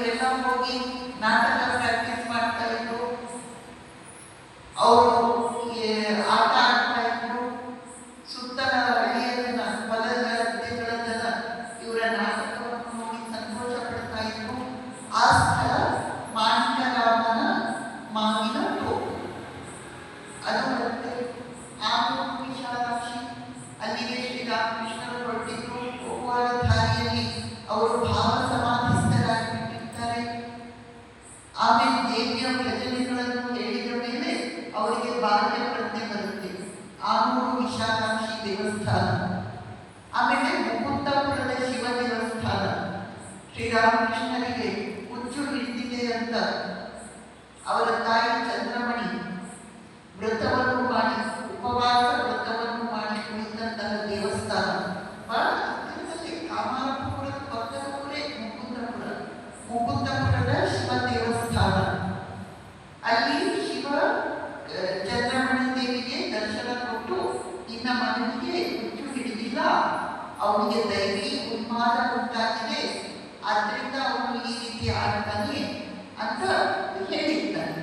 ಇವರೆಲ್ಲ ಹೋಗಿ ನಾಟಕ ಪ್ರಾಕ್ಟೀಸ್ ಮಾಡ್ತಾ ಇದ್ರು. ಅವರು ಆಟ ಆಡ್ತಾ ಇದ್ರು. ಸುತ್ತಲ ಹಳ್ಳಿಯಲ್ಲಿನ ಹೊಲದ ಗದ್ದೆಗಳ ಇವರ ನಾಟಕವನ್ನು ನೋಡಿ ಸಂತೋಷ ಪಡ್ತಾ ಇದ್ರು. ಆ ಸ್ಥಳ ಮಾಣಿಕರಾಮನ ಮಾವಿನ ತೋಪು ಅದು ಬರುತ್ತೆ ಆಮೇಲೆ ಆಮೇಲೆ ದೇವಿಯ ಭಜನೆಗಳನ್ನು ಹೇಳಿದ ಮೇಲೆ ಅವರಿಗೆ ಬಾಲ್ಯ ಪ್ರಜ್ಞೆ ಬರುತ್ತೆ. ಆಮೂರು ವಿಶಾಲಾಕ್ಷಿ ದೇವಸ್ಥಾನ. ಆಮೇಲೆ ಮುಕುಂದಪುರದ ಶಿವ ದೇವಸ್ಥಾನ. ಶ್ರೀರಾಮಕೃಷ್ಣರಿಗೆ ಹುಚ್ಚು ಹಿಡಿದಿದೆ ಅಂತ ಅವರ ತಾಯಿ ಚಂದ್ರಮಣಿ ನಿನ್ನ ಮಗನಿಗೆ ಹುಟ್ಟು ಹಿಡಿದಿಲ್ಲ ಅವನಿಗೆ ದೈವಿ ಉನ್ಮಾದ ಉಂಟಾಗಿದೆ ಆದ್ದರಿಂದ ಅವನು ಈ ರೀತಿ ಆಗ್ತಾನೆ ಅಂತ ಹೇಳಿದ್ದಾನೆ